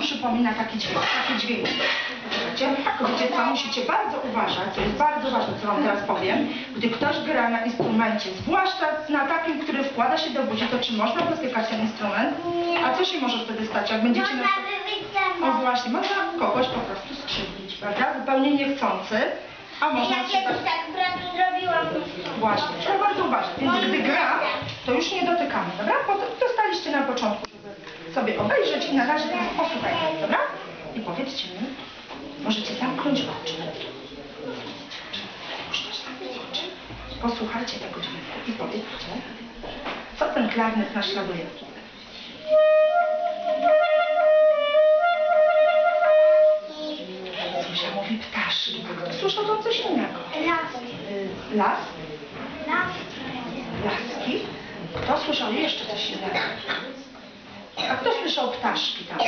przypomina taki dźwięk. Słuchajcie, tylko wiecie co, musicie bardzo uważać, co jest bardzo ważne, co wam teraz powiem. Gdy ktoś gra na instrumencie, zwłaszcza na takim, który wkłada się do buzi, to czy można dotykać ten instrument? A co się może wtedy stać, jak będziecie na Można No zęba. właśnie, można kogoś po prostu skrzywdzić, prawda? Zupełnie niechcący, a można Ja się kiedyś tak... tak bratu zrobiłam. Właśnie, trzeba bardzo uważać. Więc gdy gra, to już nie dotykamy, dobra? To dostaliście na początku, sobie obejrzeć i na razie teraz posłuchajcie, dobra? I powiedzcie mi, możecie zamknąć oczy. Możecie zamknąć oczy. Posłuchajcie tego dźwięku i powiedzcie, co ten klarnet naśladuje. Słyszę, mówi ptaszki. Słyszę to coś innego. Las. Y, Las? Las. Laski? Kto słyszał jeszcze coś innego? A kto słyszał ptaszki tam?